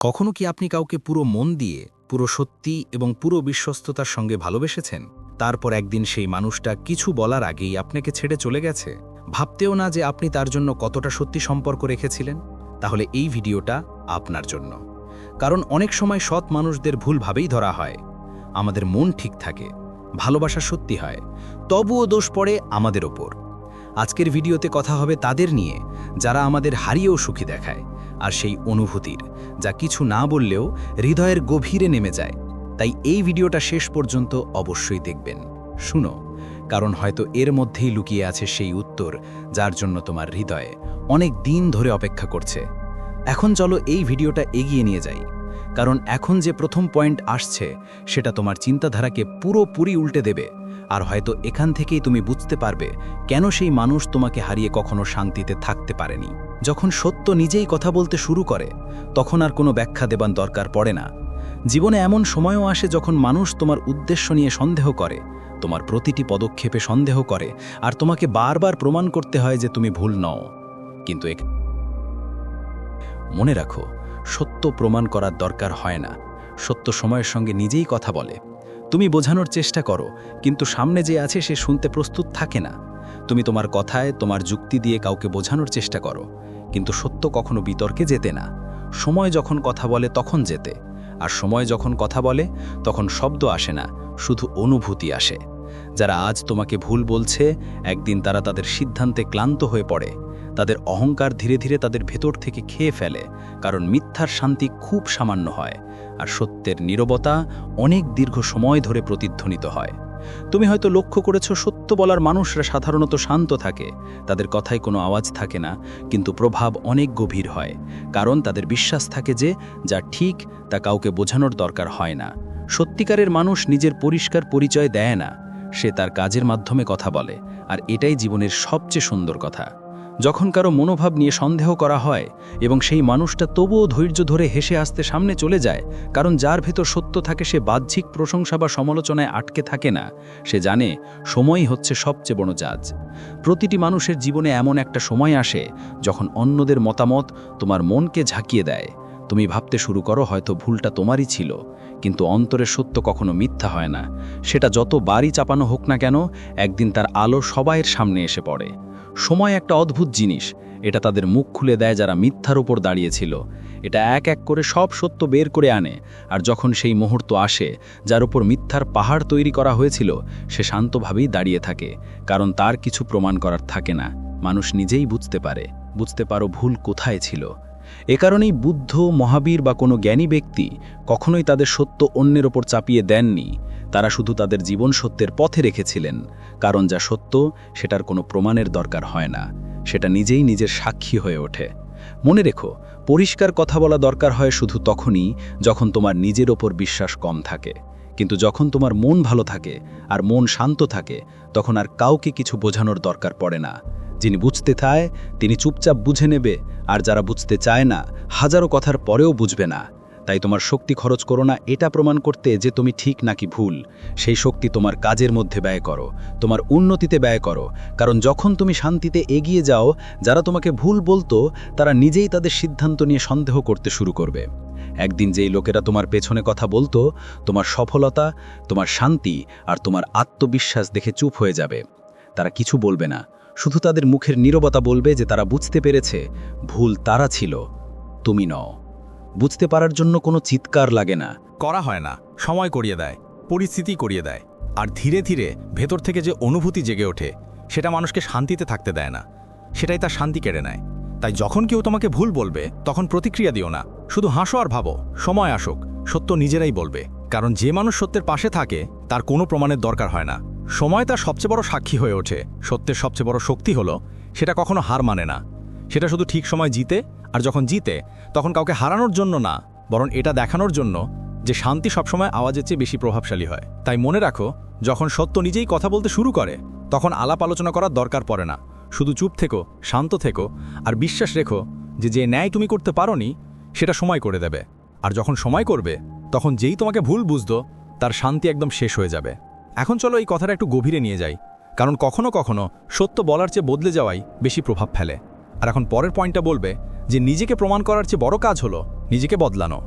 কখনো কি আপনি কাউকে পুরো মন দিয়ে, পুরো সত্যি এবং পুরো বিশ্বস্ততার সঙ্গে ভালোবেসেছেন? তারপর একদিন সেই মানুষটা কিছু বলার আগেই আপনাকে ছেড়ে চলে গেছে? ভাবতেও না যে আপনি তার জন্য কতটা সত্যি সম্পর্ক রেখেছিলেন? তাহলে এই ভিডিওটা আপনার জন্য। কারণ অনেক সময় সৎ মানুষদের ভুলভাবেই ধরা হয়। আমাদের মন ঠিক থাকে, ভালোবাসা সত্যি হয়, তবুও দোষ পড়ে আমাদের ওপর। আজকের ভিডিওতে কথা হবে তাদের নিয়ে, যারা আমাদের হারিয়েও সুখী দেখায়। আর সেই অনুভূতির, যা কিছু না বললেও হৃদয়ের গভীরে নেমে যায়। তাই এই ভিডিওটা শেষ পর্যন্ত অবশ্যই দেখবেন। শুনো, কারণ হয়তো এর মধ্যেই লুকিয়ে আছে সেই উত্তর, যার জন্য তোমার হৃদয়ে অনেক দিন ধরে অপেক্ষা করছে। এখন চলো এই ভিডিওটা এগিয়ে নিয়ে যাই। কারণ এখন যে প্রথম পয়েন্ট আসছে, সেটা তোমার চিন্তাধারাকে পুরোপুরি উল্টে দেবে। আর হয়তো এখান থেকেই তুমি বুঝতে পারবে কেন সেই মানুষ তোমাকে হারিয়ে কখনো শান্তিতে থাকতে পারেনি। যখন সত্য নিজেই কথা বলতে শুরু করে, তখন আর কোনো ব্যাখ্যা দেবার দরকার পড়ে না। জীবনে এমন সময়ও আসে যখন মানুষ তোমার উদ্দেশ্য নিয়ে সন্দেহ করে, তোমার প্রতিটি পদক্ষেপে সন্দেহ করে, আর তোমাকে বারবার প্রমাণ করতে হয় যে তুমি ভুল নও। কিন্তু এক মনে রাখো, সত্য প্রমাণ করার দরকার হয় না। সত্য সময়ের সঙ্গে নিজেই কথা বলে। তুমি বোঝানোর চেষ্টা করো, কিন্তু সামনে যে আছে সে শুনতে প্রস্তুত থাকে না। তুমি তোমার কথায়, তোমার যুক্তি দিয়ে কাউকে বোঝানোর চেষ্টা করো, কিন্তু সত্য কখনো বিতর্কে যেতে না। সময় যখন কথা বলে তখন যেতে, আর সময় যখন কথা বলে তখন শব্দ আসে না, শুধু অনুভূতি আসে। যারা আজ তোমাকে ভুল বলছে, একদিন তারা তাদের সিদ্ধান্তে ক্লান্ত হয়ে পড়ে। তাদের অহংকার ধীরে ধীরে তাদের ভেতর থেকে খেয়ে ফেলে, কারণ মিথ্যার শান্তি খুব সামান্য হয়। আর সত্যের নীরবতা অনেক দীর্ঘ সময় ধরে প্রতিধ্বনিত হয়। তুমি হয়তো লক্ষ্য করেছ, সত্য বলার মানুষরা সাধারণত শান্ত থাকে, তাদের কথায় কোনো আওয়াজ থাকে না, কিন্তু প্রভাব অনেক গভীর হয়, কারণ তাদের বিশ্বাস থাকে যে, যা ঠিক, তা কাউকে বোঝানোর দরকার হয় না। সত্যিকারের মানুষ নিজের পরিষ্কার পরিচয় দেয় না, সে তার কাজের মাধ্যমে কথা বলে, আর এটাই জীবনের সবচেয়ে সুন্দর কথা। যখন কারও মনোভাব নিয়ে সন্দেহ করা হয় এবং সেই মানুষটা তবুও ধৈর্য ধরে হেসে আসতে সামনে চলে যায়, কারণ যার ভেতর সত্য থাকে সে বাহ্যিক প্রশংসা বা সমালোচনায় আটকে থাকে না। সে জানে সময়ই হচ্ছে সবচেয়ে বড় জাজ। প্রতিটি মানুষের জীবনে এমন একটা সময় আসে যখন অন্যদের মতামত তোমার মনকে ঝাঁকিয়ে দেয়। তুমি ভাবতে শুরু করো হয়তো ভুলটা তোমারই ছিল, কিন্তু অন্তরের সত্য কখনো মিথ্যা হয় না। সেটা যত বাড়ি চাপানো হোক না কেন, একদিন তার আলো সবাইয়ের সামনে এসে পড়ে। সময় একটা অদ্ভুত জিনিস। এটা তাদের মুখ খুলে দেয় যারা মিথ্যার উপর দাঁড়িয়েছিল। এটা এক এক করে সব সত্য বের করে আনে, আর যখন সেই মুহূর্ত আসে, যার উপর মিথ্যার পাহাড় তৈরি করা হয়েছিল, সে শান্তভাবেই দাঁড়িয়ে থাকে, কারণ তার কিছু প্রমাণ করার থাকে না। মানুষ নিজেই বুঝতে পারে, বুঝতে পারো ভুল কোথায় ছিল। এ কারণেই বুদ্ধ, মহাবীর বা কোনো জ্ঞানী ব্যক্তি কখনোই তাদের সত্য অন্যের ওপর চাপিয়ে দেননি। তারা শুধু তাদের জীবন সত্যের পথে রেখেছিলেন, কারণ যা সত্য সেটার কোনো প্রমাণের দরকার হয় না, সেটা নিজেই নিজের সাক্ষী হয়ে ওঠে। মনে রেখো, পরিষ্কার কথা বলা দরকার হয় শুধু তখনই যখন তোমার নিজের ওপর বিশ্বাস কম থাকে। কিন্তু যখন তোমার মন ভালো থাকে আর মন শান্ত থাকে, তখন আর কাউকে কিছু বোঝানোর দরকার পড়ে না। যিনি বুঝতে চায়, তিনি চুপচাপ বুঝে নেবে, আর যারা বুঝতে চায় না, হাজারো কথার পরেও বুঝবে না। তাই তোমার শক্তি খরচ করো না, এটা প্রমাণ করতে যে তুমি ঠিক নাকি ভুল। সেই শক্তি তোমার কাজের মধ্যে ব্যয় করো, তোমার উন্নতিতে ব্যয় করো। কারণ যখন তুমি শান্তিতে এগিয়ে যাও, যারা তোমাকে ভুল বলতো, তারা নিজেই তাদের সিদ্ধান্ত নিয়ে সন্দেহ করতে শুরু করবে। একদিন যেই লোকেরা তোমার পেছনে কথা বলতো, তোমার সফলতা, তোমার শান্তি আর তোমার আত্মবিশ্বাস দেখে চুপ হয়ে যাবে। তারা কিছু বলবে না, শুধু তাদের মুখের নীরবতা বলবে যে তারা বুঝতে পেরেছে, ভুল তারা ছিল, তুমি নও। বুঝতে পারার জন্য কোনো চিৎকার লাগে না। করা হয় না, সময় করিয়ে দেয়, পরিস্থিতি করিয়ে দেয়, আর ধীরে ধীরে ভেতর থেকে যে অনুভূতি জেগে ওঠে, সেটা মানুষকে শান্তিতে থাকতে দেয় না। সেটাই তার শান্তি কেড়ে নেয়। তাই যখন কেউ তোমাকে ভুল বলবে, তখন প্রতিক্রিয়া দিও না। শুধু হাসো আর ভাবো, সময় আসুক, সত্য নিজেরাই বলবে। কারণ যে মানুষ সত্যের পাশে থাকে, তার কোনো প্রমাণের দরকার হয় না। সময় তার সবচেয়ে বড় সাক্ষী হয়ে ওঠে। সত্যের সবচেয়ে বড় শক্তি হলো, সেটা কখনো হার মানে না। সেটা শুধু ঠিক সময় জিতে আর যখন জিতে, তখন কাউকে হারানোর জন্য না, বরং এটা দেখানোর জন্য যে শান্তি সবসময় আওয়াজের চেয়ে বেশি প্রভাবশালী হয়। তাই মনে রাখো, যখন সত্য নিজেই কথা বলতে শুরু করে, তখন আলাপ আলোচনা করার দরকার পড়ে না। শুধু চুপ থেকো, শান্ত থেকো আর বিশ্বাস রেখো যে যে ন্যায় তুমি করতে পারোনি, সেটা সময় করে দেবে। আর যখন সময় করবে, তখন যেই তোমাকে ভুল বুঝতো, তার শান্তি একদম শেষ হয়ে যাবে। এখন চলো এই কথাটা একটু গভীরে নিয়ে যাই, কারণ কখনো কখনো সত্য বলার চেয়ে বদলে যাওয়াই বেশি প্রভাব ফেলে। আর এখন পরের পয়েন্টটা বলবে যে নিজেকে প্রমাণ করার চেয়ে বড় কাজ হলো নিজেকে বদলানো।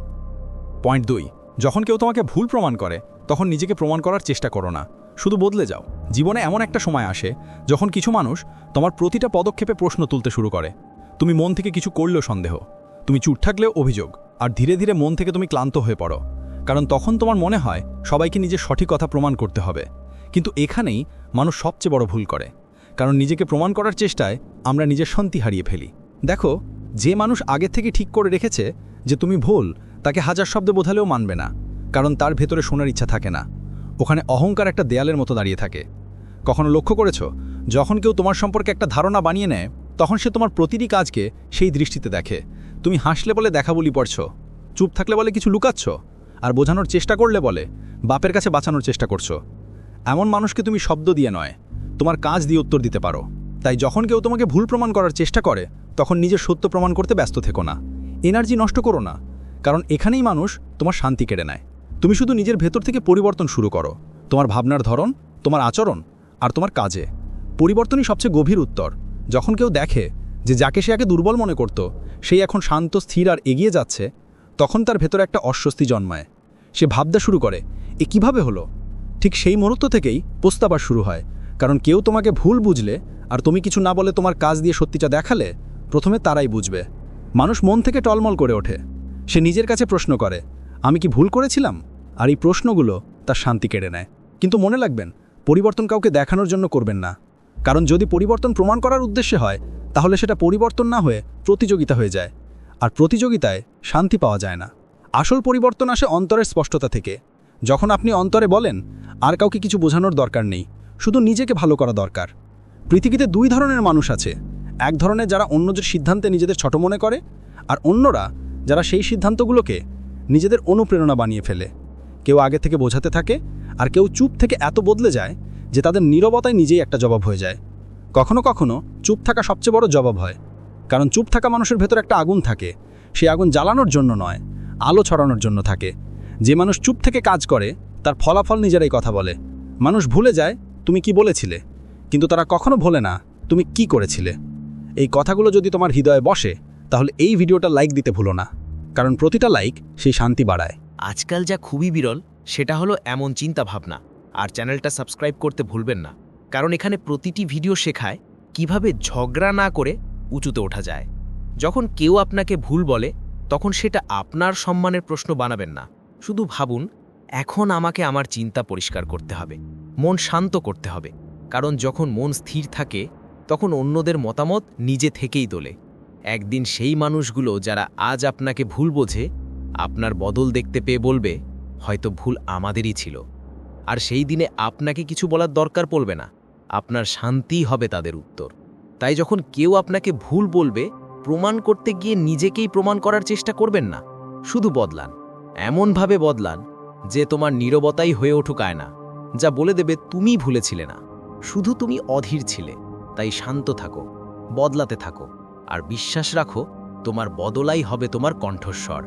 পয়েন্ট দুই, যখন কেউ তোমাকে ভুল প্রমাণ করে, তখন নিজেকে প্রমাণ করার চেষ্টা করো না। শুধু বদলে যাও। জীবনে এমন একটা সময় আসে যখন কিছু মানুষ তোমার প্রতিটা পদক্ষেপে প্রশ্ন তুলতে শুরু করে। তুমি মন থেকে কিছু করলেও সন্দেহ। তুমি চুপ থাকলেও অভিযোগ। আর ধীরে ধীরে মন থেকে তুমি ক্লান্ত হয়ে পড়ো। কারণ তখন তোমার মনে হয় সবাইকে নিজের সঠিক কথা প্রমাণ করতে হবে। কিন্তু এখানেই মানুষ সবচেয়ে বড় ভুল করে। কারণ নিজেকে প্রমাণ করার চেষ্টায় আমরা নিজের শান্তি হারিয়ে ফেলি। দেখো, যে মানুষ আগে থেকে ঠিক করে রেখেছে যে তুমি ভুল, তাকে হাজার শব্দ বোঝালেও মানবে না, কারণ তার ভেতরে শোনার ইচ্ছা থাকে না। ওখানে অহংকার একটা দেয়ালের মতো দাঁড়িয়ে থাকে। কখনো লক্ষ্য করেছ, যখন কেউ তোমার সম্পর্কে একটা ধারণা বানিয়ে নেয়, তখন সে তোমার প্রতিটি কাজকে সেই দৃষ্টিতে দেখে। তুমি হাসলে বলে দেখা বলি পড়ছ, চুপ থাকলে বলে কিছু লুকাচ্ছ, আর বোঝানোর চেষ্টা করলে বলে বাপের কাছে বাঁচানোর চেষ্টা করছ। এমন মানুষকে তুমি শব্দ দিয়ে নয় তোমার কাজ দিয়ে উত্তর দিতে পারো। তাই যখন কেউ তোমাকে ভুল প্রমাণ করার চেষ্টা করে, তখন নিজের সত্য প্রমাণ করতে ব্যস্ত থেকো না। এনার্জি নষ্ট করো না, কারণ এখানেই মানুষ তোমার শান্তি কেড়ে নেয়। তুমি শুধু নিজের ভেতর থেকে পরিবর্তন শুরু করো। তোমার ভাবনার ধরন, তোমার আচরণ আর তোমার কাজে। পরিবর্তনই সবচেয়ে গভীর উত্তর। যখন কেউ দেখে যে যাকে সে আগে দুর্বল মনে করত, সেই এখন শান্ত, স্থির আর এগিয়ে যাচ্ছে, তখন তার ভেতরে একটা অস্বস্তি জন্মায়। সে ভাবতে শুরু করে, এ কীভাবে হলো? ঠিক সেই মুহূর্ত থেকেই প্রস্তাবার শুরু হয় কারণ কেউ তোমাকে ভুল বুঝলে আর তুমি কিছু না বলে তোমার কাজ দিয়ে সত্যিটা দেখালে, প্রথমে তারাই বুঝবে। মানুষ মন থেকে টলমল করে ওঠে। সে নিজের কাছে প্রশ্ন করে, আমি কি ভুল করেছিলাম? আর এই প্রশ্নগুলো তার শান্তি কেড়ে নেয়। কিন্তু মনে লাগবেন পরিবর্তন কাউকে দেখানোর জন্য করবেন না। কারণ যদি পরিবর্তন প্রমাণ করার উদ্দেশ্যে হয়, তাহলে সেটা পরিবর্তন না হয়ে প্রতিযোগিতা হয়ে যায়। আর প্রতিযোগিতায় শান্তি পাওয়া যায় না। আসল পরিবর্তন আসে অন্তরের স্পষ্টতা থেকে। যখন আপনি অন্তরে বলেন, আর কাউকে কিছু বোঝানোর দরকার নেই। শুধু নিজেকে ভালো করা দরকার। পৃথিবীতে দুই ধরনের মানুষ আছে। এক ধরনের যারা অন্যদের সিদ্ধান্তে নিজেদের ছোট মনে করে, আর অন্যরা যারা সেই সিদ্ধান্তগুলোকে নিজেদের অনুপ্রেরণা বানিয়ে ফেলে। কেউ আগে থেকে বোঝাতে থাকে, আর কেউ চুপ থেকে এত বদলে যায় যে তাদের নীরবতায় নিজেই একটা জবাব হয়ে যায়। কখনো কখনো চুপ থাকা সবচেয়ে বড় জবাব হয়। কারণ চুপ থাকা মানুষের ভেতর একটা আগুন থাকে। সেই আগুন জ্বালানোর জন্য নয়, আলো ছড়ানোর জন্য থাকে। যে মানুষ চুপ থেকে কাজ করে, তার ফলাফল নিজেরাই কথা বলে। মানুষ ভুলে যায় তুমি কি বলেছিলে? কিন্তু তারা কখনো ভোলে না। তুমি কি করেছিলে? এই কথাগুলো যদি তোমার হৃদয়ে বসে, তাহলে এই ভিডিওটা লাইক দিতে ভুলো না। কারণ প্রতিটা লাইক সেই শান্তি বাড়ায়। আজকাল যা খুবই বিরল, সেটা হলো এমন চিন্তা ভাবনা আর চ্যানেলটা সাবস্ক্রাইব করতে ভুলবেন না। কারণ এখানে প্রতিটি ভিডিও শেখায় কীভাবে ঝগড়া না করে উঁচুতে ওঠা যায়। যখন কেউ আপনাকে ভুল বলে, তখন সেটা আপনার সম্মানের প্রশ্ন বানাবেন না। শুধু ভাবুন এখন আমাকে আমার চিন্তা পরিষ্কার করতে হবে, মন শান্ত করতে হবে, কারণ যখন মন স্থির থাকে, তখন অন্যদের মতামত নিজে থেকেই তোলে। একদিন সেই মানুষগুলো যারা আজ আপনাকে ভুল বোঝে, আপনার বদল দেখতে পেয়ে বলবে, হয়তো ভুল আমাদেরই ছিল। আর সেই দিনে আপনাকে কিছু বলার দরকার পড়বে না, আপনার শান্তিই হবে তাদের উত্তর। তাই যখন কেউ আপনাকে ভুল বলবে, প্রমাণ করতে গিয়ে নিজেকেই প্রমাণ করার চেষ্টা করবেন না, শুধু বদলান, এমনভাবে বদলান যে তোমার নীরবতাই হয়ে উঠুক না যা বলে দেবে তুমি ভুলেছিলে না। শুধু তুমি অধীর ছিলে, তাই শান্ত থাকো, বদলাতে থাকো, আর বিশ্বাস রাখো, তোমার বদলাই হবে তোমার কণ্ঠস্বর।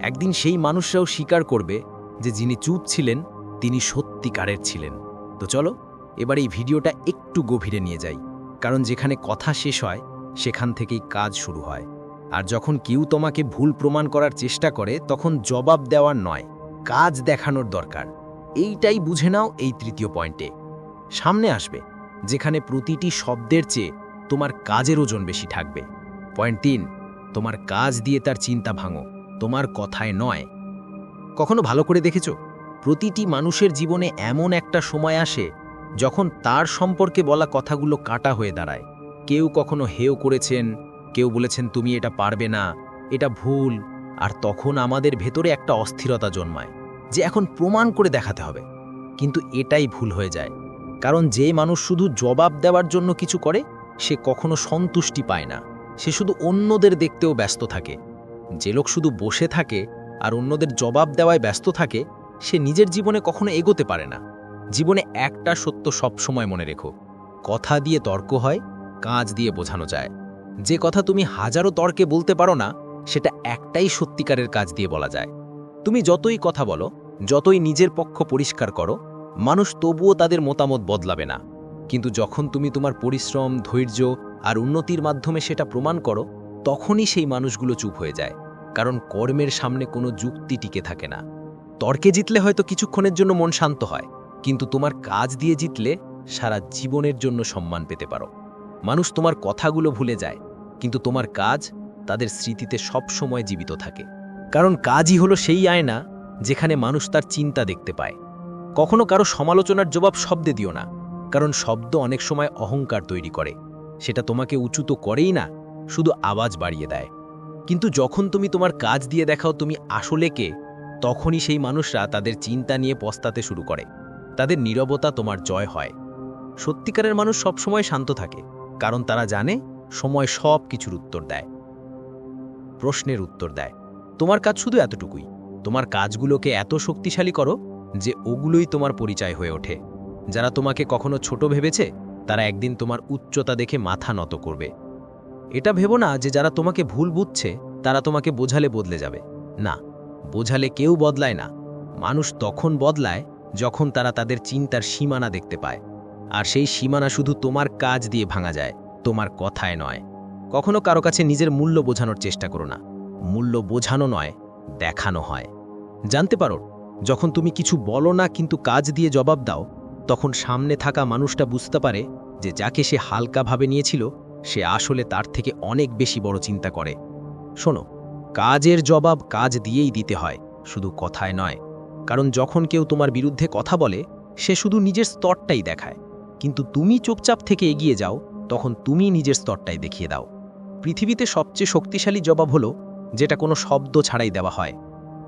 একদিন সেই মানুষরাও স্বীকার করবে যে যিনি চুপ ছিলেন, তিনি সত্যিকারের ছিলেন। তো চলো, এবার এই ভিডিওটা একটু গভীরে নিয়ে যাই, কারণ যেখানে কথা শেষ হয়, সেখান থেকেই কাজ শুরু হয়। আর যখন কেউ তোমাকে ভুল প্রমাণ করার চেষ্টা করে, তখন জবাব দেওয়ার নয়। কাজ দেখানোর দরকার। এইটাই বুঝে নাও এই তৃতীয় পয়েন্টে। সামনে আসবে, যেখানে প্রতিটি শব্দের চেয়ে তোমার কাজের ওজন বেশি থাকবে। পয়েন্ট তিন, তোমার কাজ দিয়ে তার চিন্তা ভাঙো, তোমার কথায় নয়। কখনো ভালো করে দেখেছ? প্রতিটি মানুষের জীবনে এমন একটা সময় আসে, যখন তার সম্পর্কে বলা কথাগুলো কাটা হয়ে দাঁড়ায়। কেউ কখনো হেও করেছেন, কেউ বলেছেন, তুমি এটা পারবে না, এটা ভুল আর তখন আমাদের ভেতরে একটা অস্থিরতা জন্মায়, যে এখন প্রমাণ করে দেখাতে হবে। কিন্তু এটাই ভুল হয়ে যায়, কারণ যে মানুষ শুধু জবাব দেওয়ার জন্য কিছু করে, সে কখনো সন্তুষ্টি পায় না। সে শুধু অন্যদের দেখতেও ব্যস্ত থাকে। যে লোক শুধু বসে থাকে আর অন্যদের জবাব দেওয়ায় ব্যস্ত থাকে, সে নিজের জীবনে কখনো এগোতে পারে না। জীবনে একটা সত্য সবসময় মনে রেখো, কথা দিয়ে তর্ক হয়, কাজ দিয়ে বোঝানো যায়। যে কথা তুমি হাজারো তর্কে বলতে পারো না সেটা একটাই সত্যিকারের কাজ দিয়ে বলা যায়। তুমি যতই কথা বলো, যতই নিজের পক্ষ পরিষ্কার করো, মানুষ তবুও তাদের মতামত বদলাবে না। কিন্তু যখন তুমি তোমার পরিশ্রম, ধৈর্য আর উন্নতির মাধ্যমে সেটা প্রমাণ করো, তখনই সেই মানুষগুলো চুপ হয়ে যায়, কারণ কর্মের সামনে কোনো যুক্তি টিকে থাকে না। তর্কে জিতলে হয়তো কিছুক্ষণের জন্য মন শান্ত হয়, কিন্তু তোমার কাজ দিয়ে জিতলে সারা জীবনের জন্য সম্মান পেতে পারো। মানুষ তোমার কথাগুলো ভুলে যায়, কিন্তু তোমার কাজ তাদের স্মৃতিতে সব সময় জীবিত থাকে। কারণ কাজই হলো সেই আয়না যেখানে মানুষ তার চিন্তা দেখতে পায়। কখনো কারও সমালোচনার জবাব শব্দে দিও না, কারণ শব্দ অনেক সময় অহংকার তৈরি করে। সেটা তোমাকে উঁচু তো করেই না, শুধু আওয়াজ বাড়িয়ে দেয়। কিন্তু যখন তুমি তোমার কাজ দিয়ে দেখাও তুমি আসলে কে, তখনই সেই মানুষরা তাদের চিন্তা নিয়ে পস্তাতে শুরু করে। তাদের নীরবতা তোমার জয় হয়। সত্যিকারের মানুষ সবসময় শান্ত থাকে, কারণ তারা জানে সময় সব কিছুর উত্তর দেয়। প্রশ্নের উত্তর দেয়। তোমার কাজ শুধু এতটুকুই। তোমার কাজগুলোকে এত শক্তিশালী করো যে ওগুলোই তোমার পরিচয় হয়ে ওঠে। যারা তোমাকে কখনো ছোট ভেবেছে, তারা একদিন তোমার উচ্চতা দেখে মাথা নত করবে। এটা ভেবো না যে যারা তোমাকে ভুল বুঝছে, তারা তোমাকে বোঝালে বদলে যাবে। না, বোঝালে কেউ বদলায় না। মানুষ তখন বদলায় যখন তারা তাদের চিন্তার সীমানা দেখতে পায়। আর সেই সীমানা শুধু তোমার কাজ দিয়ে ভাঙা যায়, তোমার কথায় নয়। কখনো কারও কাছে নিজের মূল্য বোঝানোর চেষ্টা করো না। মূল্য বোঝানো নয়, দেখানো হয়। জানতে পারো, যখন তুমি কিছু বলো না কিন্তু কাজ দিয়ে জবাব দাও, তখন সামনে থাকা মানুষটা বুঝতে পারে যে যাকে সে হালকাভাবে নিয়েছিল, সে আসলে তার থেকে অনেক বেশি বড় চিন্তা করে। শোনো, কাজের জবাব কাজ দিয়েই দিতে হয়, শুধু কথায় নয়। কারণ যখন কেউ তোমার বিরুদ্ধে কথা বলে, সে শুধু নিজের স্তরটাই দেখায়। কিন্তু তুমি চুপচাপ থেকে এগিয়ে যাও, তখন তুমি নিজের স্তরটাই দেখিয়ে দাও। পৃথিবীতে সবচেয়ে শক্তিশালী জবাব হলো, যেটা কোনো শব্দ ছাড়াই দেওয়া হয়।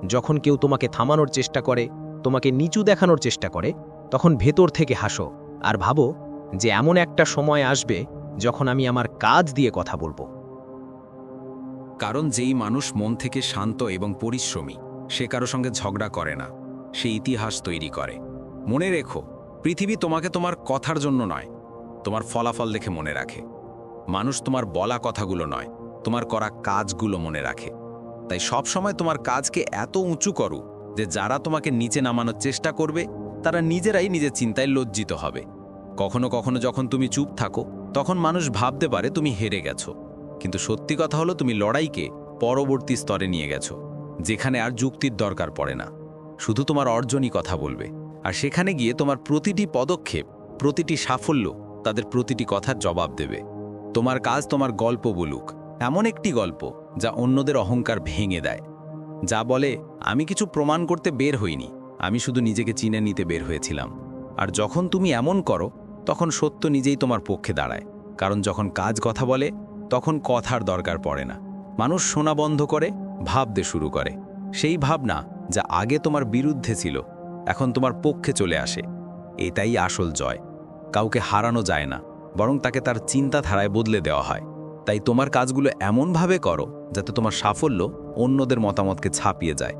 যখন কেউ তোমাকে থামানোর চেষ্টা করে, তোমাকে নিচু দেখানোর চেষ্টা করে, তখন ভেতর থেকে হাসো আর ভাবো যে এমন একটা সময় আসবে যখন আমি আমার কাজ দিয়ে কথা বলব। কারণ যেই মানুষ মন থেকে শান্ত এবং পরিশ্রমী, সে কারও সঙ্গে ঝগড়া করে না, সে ইতিহাস তৈরি করে। মনে রেখো, পৃথিবী তোমাকে তোমার কথার জন্য নয়, তোমার ফলাফল দেখে মনে রাখে। মানুষ তোমার বলা কথাগুলো নয়, তোমার করা কাজগুলো মনে রাখে। তাই সব সময় তোমার কাজকে এত উঁচু করো যে যারা তোমাকে নিচে নামানোর চেষ্টা করবে, তারা নিজেরাই নিজের চিন্তায় লজ্জিত হবে। কখনো কখনো যখন তুমি চুপ থাকো, তখন মানুষ ভাবতে পারে তুমি হেরে গেছো। কিন্তু সত্যি কথা হলো তুমি লড়াইকে পরবর্তী স্তরে নিয়ে গেছো, যেখানে আর যুক্তির দরকার পড়ে না। শুধু তোমার অর্জনই কথা বলবে। আর সেখানে গিয়ে তোমার প্রতিটি পদক্ষেপ, প্রতিটি সাফল্য তাদের প্রতিটি কথার জবাব দেবে। তোমার কাজ তোমার গল্প বলুক। এমন একটি গল্প যা অন্যদের অহংকার ভেঙে দেয়। যা বলে, আমি কিছু প্রমাণ করতে বের হইনি। আমি শুধু নিজেকে চিনে নিতে বের হয়েছিলাম। আর যখন তুমি এমন করো, তখন সত্য নিজেই তোমার পক্ষে দাঁড়ায়। কারণ যখন কাজ কথা বলে, তখন কথার দরকার পড়ে না। মানুষ শোনা বন্ধ করে, ভাবতে শুরু করে। সেই ভাবনা যা আগে তোমার বিরুদ্ধে ছিল, এখন তোমার পক্ষে চলে আসে। এটাই আসল জয়। কাউকে হারানো যায় না। বরং তাকে তার চিন্তাধারায় বদলে দেওয়া হয়। তাই তোমার কাজগুলো এমনভাবে করো, যাতে তোমার সাফল্য অন্যদের মতামতকে ছাপিয়ে যায়।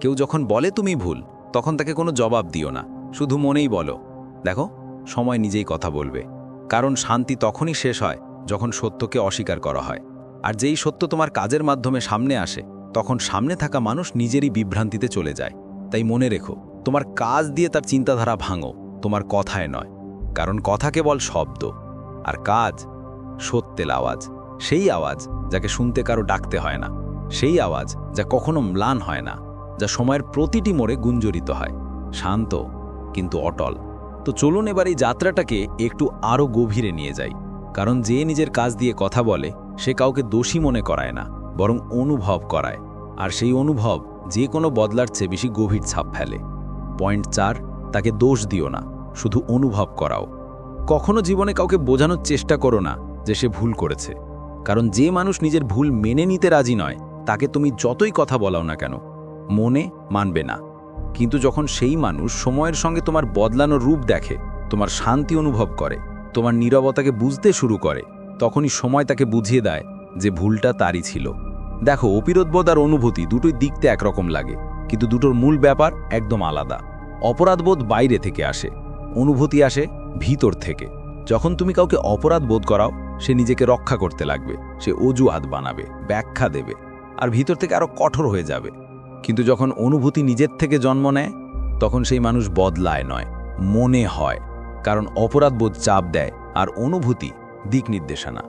কেউ যখন বলে তুমি ভুল, তখন তাকে কোনো জবাব দিও না, শুধু মনেই বলো। দেখো, সময় নিজেই কথা বলবে। কারণ শান্তি তখনই শেষ হয়, যখন সত্যকে অস্বীকার করা হয়। আর যেই সত্য তোমার কাজের মাধ্যমে সামনে আসে, তখন সামনে থাকা মানুষ নিজেরই বিভ্রান্তিতে চলে যায়। তাই মনে রেখো, তোমার কাজ দিয়ে তার চিন্তাধারা ভাঙো, তোমার কথায় নয়। কারণ কথা কেবল শব্দ। আর কাজ, সত্যের আওয়াজ, সেই আওয়াজ যাকে শুনতে কারও ডাকতে হয় না, সেই আওয়াজ যা কখনো ম্লান হয় না, যা সময়ের প্রতিটি মোড়ে গুঞ্জরিত হয়, শান্ত কিন্তু অটল। তো চলুন এবার এই যাত্রাটাকে একটু আরও গভীরে নিয়ে যাই, কারণ যে নিজের কাজ দিয়ে কথা বলে, সে কাউকে দোষী মনে করায় না, বরং অনুভব করায়, আর সেই অনুভব যে কোনো বদলার চেয়ে বেশি গভীর ছাপ ফেলে। পয়েন্ট চার, তাকে দোষ দিও না, শুধু অনুভব করাও। কখনো জীবনে কাউকে বোঝানোর চেষ্টা করো না যে সে ভুল করেছে। কারণ যে মানুষ নিজের ভুল মেনে নিতে রাজি নয়, তাকে তুমি যতই কথা বলাও না কেন, মনে মানবে না। কিন্তু যখন সেই মানুষ সময়ের সঙ্গে তোমার বদলানো রূপ দেখে, তোমার শান্তি অনুভব করে, তোমার নীরবতাকে বুঝতে শুরু করে, তখনই সময় তাকে বুঝিয়ে দেয় যে ভুলটা তারই ছিল। দেখো অপিরোধবোধ আর অনুভূতি দুটোই দিকতে একরকম লাগে, কিন্তু দুটোর মূল ব্যাপার একদম আলাদা। অপরাধবোধ বাইরে থেকে আসে। অনুভূতি আসে ভিতর থেকে। যখন তুমি কাউকে অপরাধ বোধ করাও, সে নিজেকে রক্ষা করতে লাগবে, সে অজুহাত বানাবে, ব্যাখ্যা দেবে, আর ভিতর থেকে আরও কঠোর হয়ে যাবে। কিন্তু যখন অনুভূতি নিজের থেকে জন্ম নেয়, তখন সেই মানুষ বদলায় নয়, মনে হয়, কারণ অপরাধবোধ চাপ দেয় আর অনুভূতি দিক নির্দেশনা।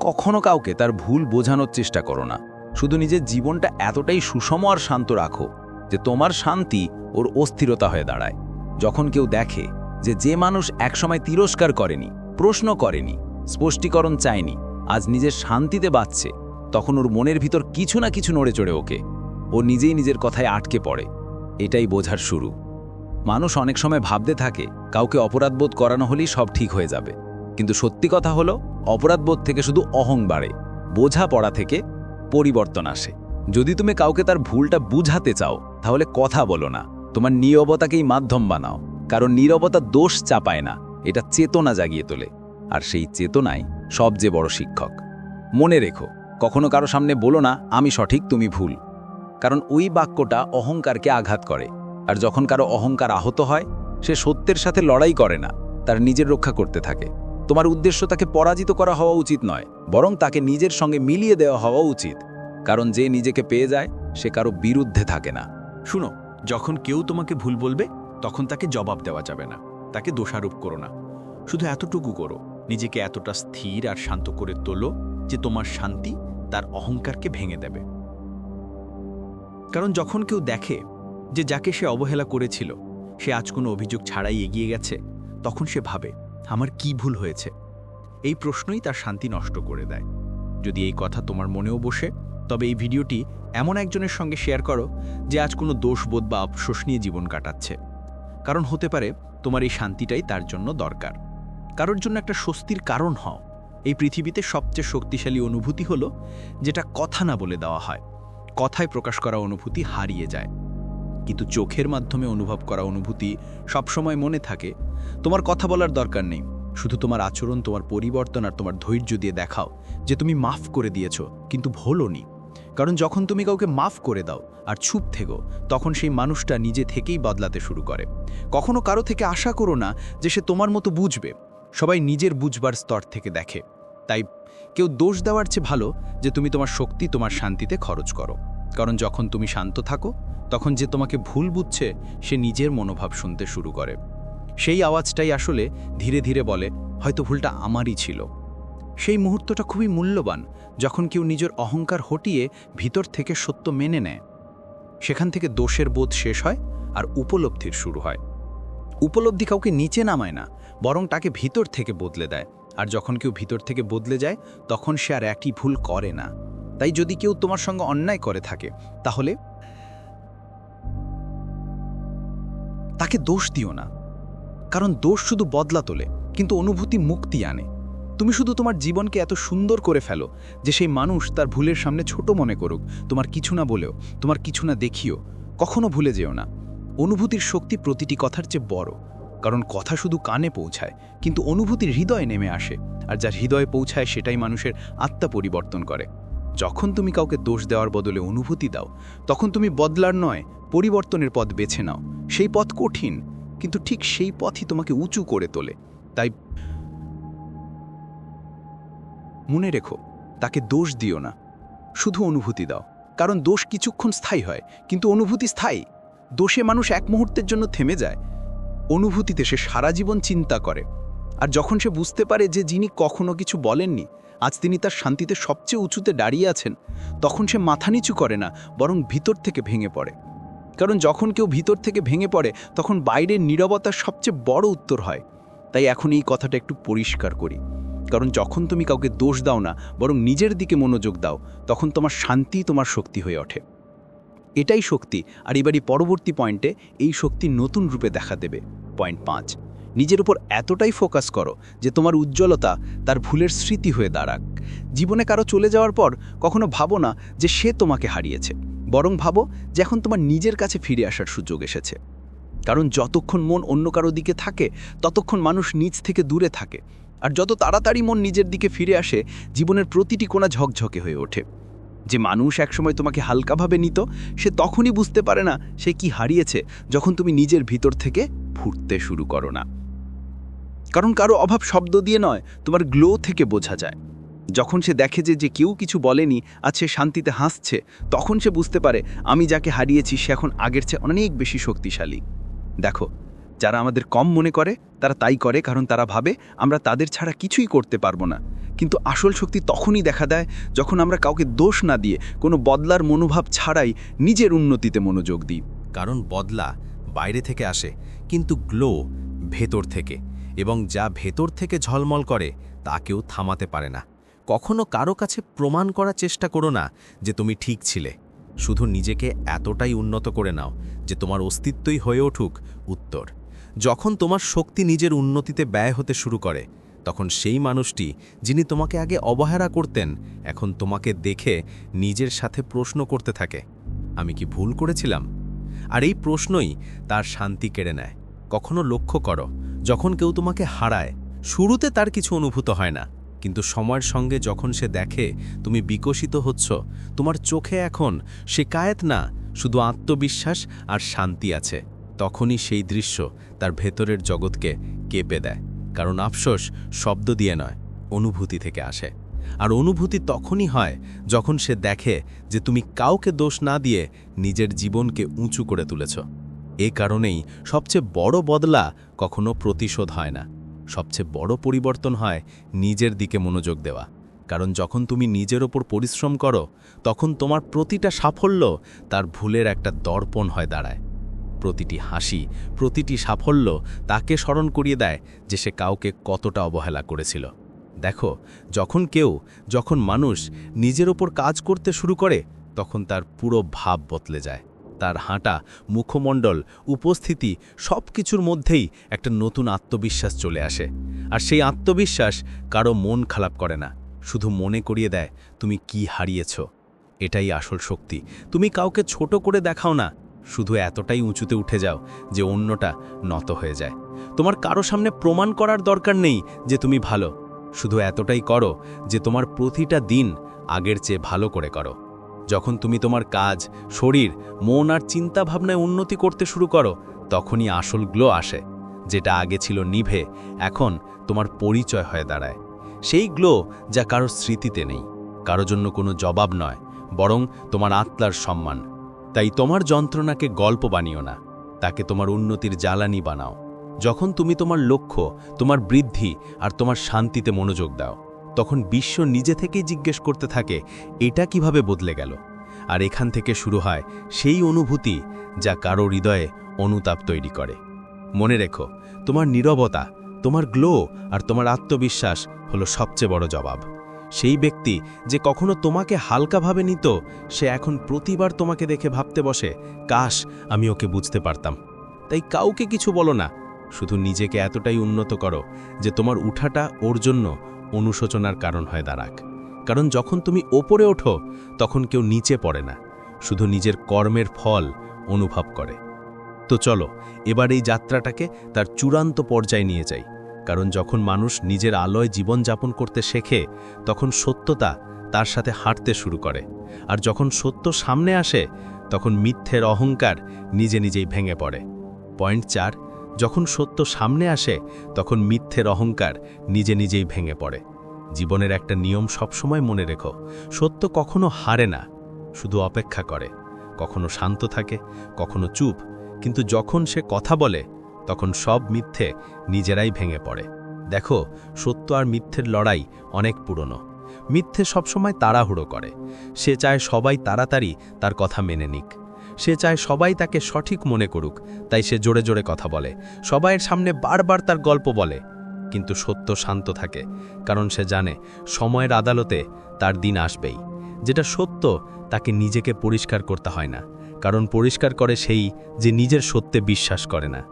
কখনো কাউকে তার ভুল বোঝানোর চেষ্টা করো না, শুধু নিজের জীবনটা এতটাই সুষম আর শান্ত রাখো, যে তোমার শান্তি ওর অস্থিরতা হয়ে দাঁড়ায়। যখন কেউ দেখে যে যে মানুষ একসময় তিরস্কার করেনি, প্রশ্ন করেনি, স্পষ্টীকরণ চায়নি, আজ নিজের শান্তিতে বাঁচছে, তখন ওর মনের ভিতর কিছু না কিছু নড়ে চড়ে ওকে। ও নিজেই নিজের কথায় আটকে পড়ে। এটাই বোঝার শুরু। মানুষ অনেক সময় ভাবতে থাকে, কাউকে অপরাধবোধ করানো হলেই সব ঠিক হয়ে যাবে। কিন্তু সত্যি কথা হলো, অপরাধবোধ থেকে শুধু অহং বাড়ে বোঝা পড়া থেকে পরিবর্তন আসে। যদি তুমি কাউকে তার ভুলটা বুঝাতে চাও, তাহলে কথা বলো না। তোমার নিয়বতাকেই মাধ্যম বানাও। কারণ নীরবতা দোষ চাপায় না, এটা চেতনা জাগিয়ে তোলে। আর সেই চেতনাই সবচেয়ে বড় শিক্ষক। মনে রেখো, কখনো কারও সামনে বলো না, আমি সঠিক, তুমি ভুল। কারণ ওই বাক্যটা অহংকারকে আঘাত করে। আর যখন কারও অহংকার আহত হয়, সে সত্যের সাথে লড়াই করে না, তার নিজের রক্ষা করতে থাকে। তোমার উদ্দেশ্য তাকে পরাজিত করা হওয়া উচিত নয়, বরং তাকে নিজের সঙ্গে মিলিয়ে দেওয়া হওয়া উচিত। কারণ যে নিজেকে পেয়ে যায়, সে কারও বিরুদ্ধে থাকে না। শুনো, যখন কেউ তোমাকে ভুল বলবে তখন তাকে জবাব দেওয়া যাবে না। তাকে দোষারোপ করো না। শুধু এতটুকু করো, নিজেকে এতটা স্থির আর শান্ত করে তোলো যে তোমার শান্তি তার অহংকারকে ভেঙে দেবে। কারণ যখন কেউ দেখে যে যাকে সে অবহেলা করেছিল, সে আজ কোনো অভিযোগ ছাড়াই এগিয়ে গেছে, তখন সে ভাবে, আমার কি ভুল হয়েছে? এই প্রশ্নই তার শান্তি নষ্ট করে দেয়। যদি এই কথা তোমার মনেও বসে, তবে এই ভিডিওটি এমন একজনের সঙ্গে শেয়ার করো যে আজ কোনো দোষবোধ বা আফসোস নিয়ে জীবন কাটাচ্ছে। কারণ হতে পারে তোমার এই শান্তিটাই তার জন্য দরকার। কারোর জন্য একটা স্বস্তির কারণ হও। এই পৃথিবীতে সবচেয়ে শক্তিশালী অনুভূতি হলো যেটা কথা না বলে দেওয়া হয়। কথায় প্রকাশ করা অনুভূতি হারিয়ে যায়। কিন্তু চোখের মাধ্যমে অনুভব করা অনুভূতি সবসময় মনে থাকে, তোমার কথা বলার দরকার নেই। শুধু তোমার আচরণ, তোমার পরিবর্তন আর তোমার ধৈর্য দিয়ে দেখাও যে তুমি মাফ করে দিয়েছ, কিন্তু ভোলনি। কারণ যখন তুমি কাউকে মাফ করে দাও আর চুপ থেকো, তখন সেই মানুষটা নিজে থেকেই বদলাতে শুরু করে। কখনো কারও থেকে আশা করো না যে সে তোমার মতো বুঝবে। সবাই নিজের বুঝবার স্তর থেকে দেখে। তাই কেউ দোষ দেওয়ার চেয়ে ভালো যে তুমি তোমার শক্তি তোমার শান্তিতে খরচ করো। কারণ যখন তুমি শান্ত থাকো, তখন যে তোমাকে ভুল বুঝছে, সে নিজের মনোভাব শুনতে শুরু করে। সেই আওয়াজটাই আসলে ধীরে ধীরে বলে, হয়তো ভুলটা আমারই ছিল। সেই মুহূর্তটা খুবই মূল্যবান। যখন কেউ নিজের অহংকার হটিয়ে ভিতর থেকে সত্য মেনে নেয়, সেখান থেকে দোষের বোধ শেষ হয় আর উপলব্ধির শুরু হয়। উপলব্ধি কাউকে নিচে নামায় না, বরং তাকে ভিতর থেকে বদলে দেয়। আর যখন কেউ ভিতর থেকে বদলে যায়, তখন সে আর একই ভুল করে না। তাই যদি কেউ তোমার সঙ্গে অন্যায় করে থাকে, তাহলে তাকে দোষ দিও না। কারণ দোষ শুধু বদলা তোলে, কিন্তু অনুভূতি মুক্তি আনে। তুমি শুধু তোমার জীবনকে এত সুন্দর করে ফেলো যে সেই মানুষ তার ভুলের সামনে ছোট মনে করুক, তোমার কিছু না বলেও, তোমার কিছু না দেখিও, কখনো ভুলে যেও না। অনুভূতির শক্তি প্রতিটি কথার চেয়ে বড়, কারণ কথা শুধু কানে পৌঁছায়, কিন্তু অনুভূতি হৃদয়ে নেমে আসে, আর যার হৃদয়ে পৌঁছায় সেটাই মানুষের আত্মা পরিবর্তন করে। যখন তুমি কাউকে দোষ দেওয়ার বদলে অনুভূতি দাও, তখন তুমি বদলার নয়, পরিবর্তনের পথ বেছে নাও। সেই পথ কঠিন, কিন্তু ঠিক সেই পথই তোমাকে উঁচু করে তোলে। তাই মনে রেখো, তাকে দোষ দিও না। শুধু অনুভূতি দাও। কারণ দোষ কিছুক্ষণ স্থায়ী হয়, কিন্তু অনুভূতি স্থায়ী। দোষে মানুষ এক মুহূর্তের জন্য থেমে যায়। অনুভূতিতে সে সারা জীবন চিন্তা করে। আর যখন সে বুঝতে পারে যে যিনি কখনো কিছু বলেননি, আজ তিনি তার শান্তিতে সবচেয়ে উঁচুতে দাঁড়িয়ে আছেন, তখন সে মাথা নিচু করে না, বরং ভিতর থেকে ভেঙে পড়ে। কারণ যখন কেউ ভিতর থেকে ভেঙে পড়ে, তখন বাইরের নীরবতার সবচেয়ে বড় উত্তর হয়। তাই এখন এই কথাটা একটু পরিষ্কার করি। কারণ যখন তুমি কাউকে দোষ দাও না, বরং নিজের দিকে মনোযোগ দাও, তখন তোমার শান্তি, তোমার শক্তি হয়ে ওঠে। এটাই শক্তি, আর এবারই পরবর্তী পয়েন্টে এই শক্তি নতুন রূপে দেখা দেবে। পয়েন্ট পাঁচ, নিজের উপর এতটাই ফোকাস করো যে তোমার উজ্জ্বলতা তার ভুলের স্মৃতি হয়ে দাঁড়াক। জীবনে কারও চলে যাওয়ার পর কখনো ভাবো না যে সে তোমাকে হারিয়েছে, বরং ভাবো যে এখন তোমার নিজের কাছে ফিরে আসার সুযোগ এসেছে। কারণ যতক্ষণ মন অন্য কারও দিকে থাকে, ততক্ষণ মানুষ নিজ থেকে দূরে থাকে। আর যত তাড়াতাড়ি মন নিজের দিকে ফিরে আসে, জীবনের প্রতিটি কোণা ঝকঝকে হয়ে ওঠে। যে মানুষ একসময় তোমাকে হালকাভাবে নিত, সে তখনই বুঝতে পারে না সে কি হারিয়েছে যখন তুমি নিজের ভিতর থেকে ফুটতে শুরু করো না। কারণ কারও অভাব শব্দ দিয়ে নয়, তোমার গ্লো থেকে বোঝা যায়। যখন সে দেখে যে যে কেউ কিছু বলেনি আজ সে শান্তিতে হাসছে, তখন সে বুঝতে পারে, আমি যাকে হারিয়েছি সে এখন আগের চেয়ে অনেক বেশি শক্তিশালী। দেখো যারা আমাদের কম মনে করে, তারা তাই করে কারণ তারা ভাবে আমরা তাদের ছাড়া কিছুই করতে পারব না। কিন্তু আসল শক্তি তখনই দেখা দেয় যখন আমরা কাউকে দোষ না দিয়ে কোনো বদলার মনোভাব ছাড়াই নিজের উন্নতিতে মনোযোগ দিই। কারণ বদলা বাইরে থেকে আসে, কিন্তু গ্লো ভেতর থেকে এবং যা ভেতর থেকে ঝলমল করে তা কেউ থামাতে পারে না। কখনো কারও কাছে প্রমাণ করার চেষ্টা করো না যে তুমি ঠিক ছিলে। শুধু নিজেকে এতটাই উন্নত করে নাও যে তোমার অস্তিত্বই হয়ে উঠুক উত্তর। যখন তোমার শক্তি নিজের উন্নতিতে ব্যয় হতে শুরু করে, তখন সেই মানুষটি যিনি তোমাকে আগে অবহেলা করতেন, এখন তোমাকে দেখে নিজের সাথে প্রশ্ন করতে থাকে, আমি কি ভুল করেছিলাম? আর এই প্রশ্নই তার শান্তি কেড়ে নেয়। কখনো লক্ষ্য করো, যখন কেউ তোমাকে হারায়, শুরুতে তার কিছু অনুভূত হয় না, কিন্তু সময়ের সঙ্গে যখন সে দেখে তুমি বিকশিত হচ্ছ, তোমার চোখে এখন শিকায়েত না, শুধু আত্মবিশ্বাস আর শান্তি আছে। তখনই সেই দৃশ্য তার ভেতরের জগৎকে কেঁপে দেয়, কারণ আফসোস শব্দ দিয়ে নয়, অনুভূতি থেকে আসে। আর অনুভূতি তখনই হয় যখন সে দেখে যে তুমি কাউকে দোষ না দিয়ে নিজের জীবনকে উঁচু করে তুলেছ। এ কারণেই সবচেয়ে বড় বদলা কখনো প্রতিশোধ হয় না। সবচেয়ে বড় পরিবর্তন হয় নিজের দিকে মনোযোগ দেওয়া। কারণ যখন তুমি নিজের ওপর পরিশ্রম করো, তখন তোমার প্রতিটা সাফল্য তার ভুলের একটা দর্পণ হয় দাঁড়ায়। প্রতিটি হাসি, প্রতিটি সাফল্য তাকে স্মরণ করিয়ে দেয় যে সে কাউকে কতটা অবহেলা করেছিল। দেখো, যখন কেউ, যখন মানুষ নিজের ওপর কাজ করতে শুরু করে, তখন তার পুরো ভাব বদলে যায়। তার হাঁটা, মুখমণ্ডল, উপস্থিতি সব কিছুর মধ্যেই একটা নতুন আত্মবিশ্বাস চলে আসে। আর সেই আত্মবিশ্বাস কারও মন খারাপ করে না, শুধু মনে করিয়ে দেয়, তুমি কি হারিয়েছ? এটাই আসল শক্তি। তুমি কাউকে ছোট করে দেখাও না শুধু এতটাই উঁচুতে উঠে যাও যে অন্যটা নত হয়ে যায়। তোমার কারও সামনে প্রমাণ করার দরকার নেই যে তুমি ভালো। শুধু এতটাই করো যে তোমার প্রতিটা দিন আগের চেয়ে ভালো করে করো। যখন তুমি তোমার কাজ, শরীর, মন আর চিন্তা ভাবনায় উন্নতি করতে শুরু করো, তখনই আসল গ্লো আসে, যেটা আগে ছিল নিভে, এখন তোমার পরিচয় হয়ে দাঁড়ায়। সেই গ্লো যা কারও স্মৃতিতে নেই, কারও জন্য কোনো জবাব নয়, বরং তোমার আত্মার সম্মান। তাই তোমার যন্ত্রণাকে গল্প বানিও না, তাকে তোমার উন্নতির জ্বালানি বানাও। যখন তুমি তোমার লক্ষ্য, তোমার বৃদ্ধি আর তোমার শান্তিতে মনোযোগ দাও, তখন বিশ্ব নিজে থেকেই জিজ্ঞেস করতে থাকে, এটা কীভাবে বদলে গেল? আর এখান থেকে শুরু হয় সেই অনুভূতি যা কারও হৃদয়ে অনুতাপ তৈরি করে। মনে রেখো, তোমার নীরবতা, তোমার গ্লো আর তোমার আত্মবিশ্বাস হলো সবচেয়ে বড় জবাব। সেই ব্যক্তি যে কখনো তোমাকে হালকাভাবে নিত, সে এখন প্রতিবার তোমাকে দেখে ভাবতে বসে, কাশ, আমি ওকে বুঝতে পারতাম। তাই কাউকে কিছু বলো না, শুধু নিজেকে এতটাই উন্নত করো যে তোমার উঠাটা ওর জন্য অনুশোচনার কারণ হয়ে দাঁড়াক কারণ যখন তুমি ওপরে ওঠো, তখন কেউ নিচে পড়ে না, শুধু নিজের কর্মের ফল অনুভব করে। তো চলো, এবার এই যাত্রাটাকে তার চূড়ান্ত পর্যায়ে নিয়ে যাই। কারণ যখন মানুষ নিজের আলোয় জীবনযাপন করতে শেখে, তখন সত্যতা তার সাথে হাঁটতে শুরু করে। আর যখন সত্য সামনে আসে, তখন মিথ্যের অহংকার নিজে নিজেই ভেঙে পড়ে। পয়েন্ট চার, যখন সত্য সামনে আসে, তখন মিথ্যের অহংকার নিজে নিজেই ভেঙে পড়ে। জীবনের একটা নিয়ম সবসময় মনে রেখো, সত্য কখনো হারে না, শুধু অপেক্ষা করে। কখনো শান্ত থাকে, কখনো চুপ, কিন্তু যখন সে কথা বলে তখন সব মিথ্যে নিজেরাই ভেঙে পড়ে। দেখো, সত্য আর মিথ্যের লড়াই অনেক পুরনো। মিথ্যে সবসময় তাড়াহুড়ো করে। সে চায় সবাই তাড়াতাড়ি তার কথা মেনে নিক। সে চায় সবাই তাকে সঠিক মনে করুক, তাই সে জোরে জোরে কথা বলে। সবাইয়ের সামনে বারবার তার গল্প বলে। কিন্তু সত্য শান্ত থাকে, কারণ সে জানে সময়ের আদালতে তার দিন আসবেই। যেটা সত্য, তাকে নিজেকে পরিষ্কার করতে হয় না। কারণ পরিষ্কার করে সেই যে নিজের সত্যে বিশ্বাস করে না।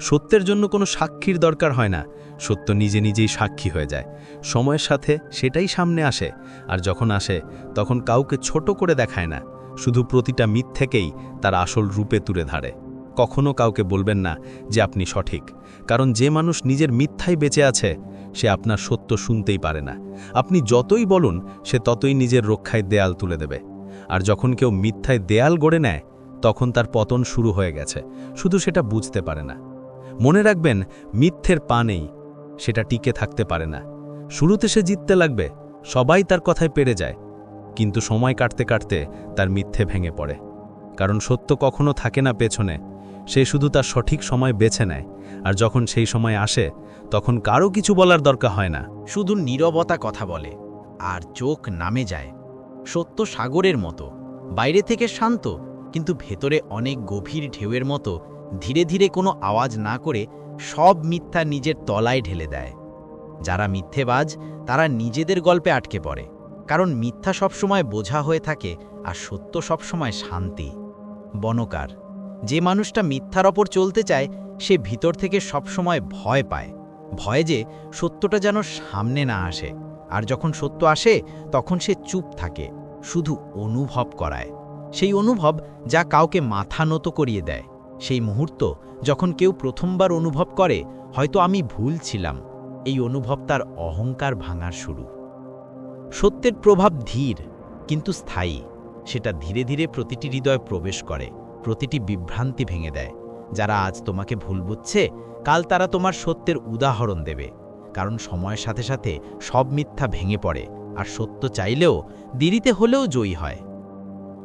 সত্যের জন্য কোনো সাক্ষীর দরকার হয় না। সত্য নিজে নিজেই সাক্ষী হয়ে যায়। সময়ের সাথে সেটাই সামনে আসে, আর যখন আসে, তখন কাউকে ছোট করে দেখায় না। শুধু প্রতিটা মিথ্যেকেই তার আসল রূপে তুলে ধারে। কখনো কাউকে বলবেন না যে আপনি সঠিক, কারণ যে মানুষ নিজের মিথ্যাই বেঁচে আছে, সে আপনার সত্য শুনতেই পারে না। আপনি যতই বলুন, সে ততই নিজের রক্ষায় দেয়াল তুলে দেবে। আর যখন কেউ মিথ্যায় দেয়াল গড়ে নেয়, তখন তার পতন শুরু হয়ে গেছে। শুধু সেটা বুঝতে পারে না। মনে রাখবেন, মিথ্যের পা নেই, সেটা টিকে থাকতে পারে না। শুরুতে সে জিততে লাগবে, সবাই তার কথায় পেরে যায়, কিন্তু সময় কাটতে কাটতে তার মিথ্যে ভেঙে পড়ে। কারণ সত্য কখনো থাকে না পেছনে, সে শুধু তার সঠিক সময় বেছে নেয়, আর যখন সেই সময় আসে, তখন কারও কিছু বলার দরকার হয় না। শুধু নীরবতা কথা বলে, আর চোখ নামে যায়। সত্য সাগরের মতো, বাইরে থেকে শান্ত, কিন্তু ভেতরে অনেক গভীর ঢেউয়ের মতো ধীরে ধীরে কোনো আওয়াজ না করে সব মিথ্যা নিজের তলায় ঢেলে দেয়। যারা মিথ্যেবাজ, তারা নিজেদের গল্পে আটকে পড়ে, কারণ মিথ্যা সবসময় বোঝা হয়ে থাকে আর সত্য সবসময় শান্তি। বনকার, যে মানুষটা মিথ্যার ওপর চলতে চায়, সে ভিতর থেকে সবসময় ভয় পায়। ভয় যে সত্যটা যেন সামনে না আসে, আর যখন সত্য আসে, তখন সে চুপ থাকে, শুধু অনুভব করায়। সেই অনুভব যা কাউকে মাথা নত করিয়ে দেয়। সেই মুহূর্ত যখন কেউ প্রথমবার অনুভব করে, হয়তো আমি ভুল ছিলাম। এই অনুভব তার অহংকার ভাঙার শুরু। সত্যের প্রভাব ধীর, কিন্তু স্থায়ী। সেটা ধীরে ধীরে প্রতিটি হৃদয় প্রবেশ করে, প্রতিটি বিভ্রান্তি ভেঙে দেয়। যারা আজ তোমাকে ভুল বুঝছে, কাল তারা তোমার সত্যের উদাহরণ দেবে। কারণ সময়ের সাথে সাথে সব মিথ্যা ভেঙে পড়ে, আর সত্য চাইলেও, দেরিতে হলেও জয়ী হয়।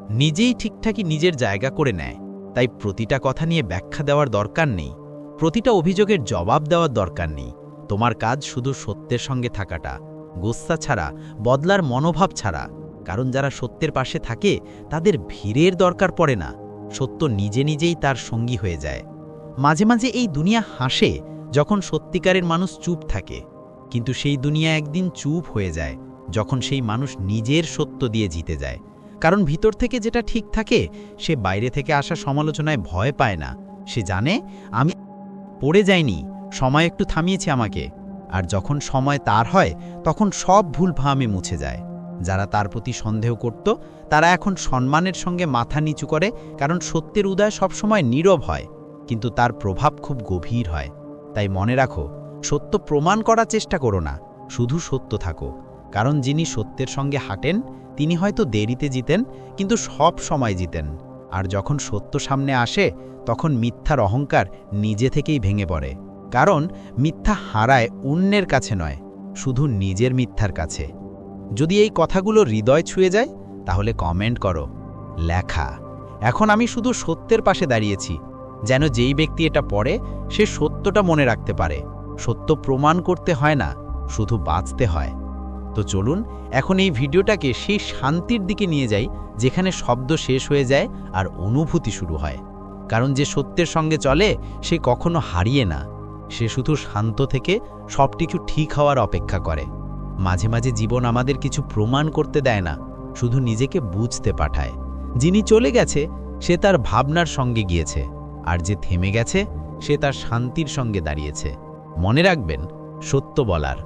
নিজেই ঠিকঠাকই নিজের জায়গা করে নেয়। তাই প্রতিটা কথা নিয়ে ব্যাখ্যা দেওয়ার দরকার নেই। প্রতিটা অভিযোগের জবাব দেওয়ার দরকার নেই। তোমার কাজ শুধু সত্যের সঙ্গে থাকাটা। গোস্সা ছাড়া, বদলার মনোভাব ছাড়া। কারণ যারা সত্যের পাশে থাকে, তাদের ভিড়ের দরকার পড়ে না। সত্য নিজে নিজেই তার সঙ্গী হয়ে যায়। মাঝে মাঝে এই দুনিয়া হাসে যখন সত্যিকারের মানুষ চুপ থাকে। কিন্তু সেই দুনিয়া একদিন চুপ হয়ে যায়, যখন সেই মানুষ নিজের সত্য দিয়ে জিতে যায়। কারণ ভিতর থেকে যেটা ঠিক থাকে, সে বাইরে থেকে আসা সমালোচনায় ভয় পায় না। সে জানে, আমি পড়ে যাইনি, সময় একটু থামিয়েছে আমাকে। আর যখন সময় তার হয়, তখন সব ভুল ভামে মুছে যায়। যারা তার প্রতি সন্দেহ করত, তারা এখন সম্মানের সঙ্গে মাথা নিচু করে, কারণ সত্যের উদয় সবসময় নীরব হয়, কিন্তু তার প্রভাব খুব গভীর হয়। তাই মনে রাখো, সত্য প্রমাণ করার চেষ্টা করো না, শুধু সত্য থাকো। কারণ যিনি সত্যের সঙ্গে হাঁটেন তিনি হয়তো দেরিতে জিতেন, কিন্তু সব সময় জিতেন। আর যখন সত্য সামনে আসে, তখন মিথ্যার অহংকার নিজে থেকেই ভেঙে পড়ে। কারণ মিথ্যা হারায় অন্যের কাছে নয়, শুধু নিজের মিথ্যার কাছে। যদি এই কথাগুলো হৃদয় ছুঁয়ে যায়, তাহলে কমেন্ট করো, লেখা, এখন আমি শুধু সত্যের পাশে দাঁড়িয়েছি, যেন যেই ব্যক্তি এটা পড়ে, সে সত্যটা মনে রাখতে পারে। সত্য প্রমাণ করতে হয় না, শুধু বাঁচতে হয়। তো চলুন, এখন এই ভিডিওটাকে সেই শান্তির দিকে নিয়ে যাই, যেখানে শব্দ শেষ হয়ে যায় আর অনুভূতি শুরু হয়। কারণ যে সত্যের সঙ্গে চলে, সে কখনো হারিয়ে না। সে শুধু শান্ত থেকে সব কিছু ঠিক হওয়ার অপেক্ষা করে। মাঝে মাঝে জীবন আমাদের কিছু প্রমাণ করতে দেয় না, শুধু নিজেকে বুঝতে পাঠায়। যিনি চলে গেছে, সে তার ভাবনার সঙ্গে গিয়েছে, আর যে থেমে গেছে, সে তার শান্তির সঙ্গে দাঁড়িয়েছে। মনে রাখবেন, সত্য বলার।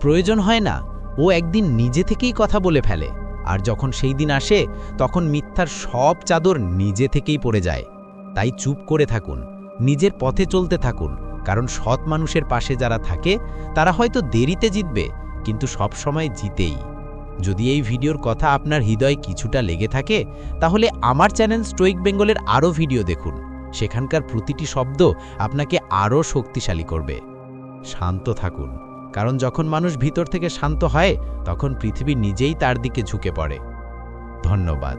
প্রয়োজন হয় না ও একদিন নিজে থেকেই কথা বলে ফেলে, আর যখন সেই দিন আসে, তখন মিথ্যার সব চাদর নিজে থেকেই পড়ে যায়। তাই চুপ করে থাকুন, নিজের পথে চলতে থাকুন, কারণ সৎ মানুষের পাশে যারা থাকে, তারা হয়তো দেরিতে জিতবে, কিন্তু সব সময় জিতেই। যদি এই ভিডিওর কথা আপনার হৃদয় কিছুটা লেগে থাকে, তাহলে আমার চ্যানেল স্টোইক বেঙ্গলের আরও ভিডিও দেখুন। সেখানকার প্রতিটি শব্দ আপনাকে আরও শক্তিশালী করবে। শান্ত থাকুন। কারণ যখন মানুষ ভিতর থেকে শান্ত হয়, তখন পৃথিবী নিজেই তার দিকে ঝুঁকে পড়ে। ধন্যবাদ।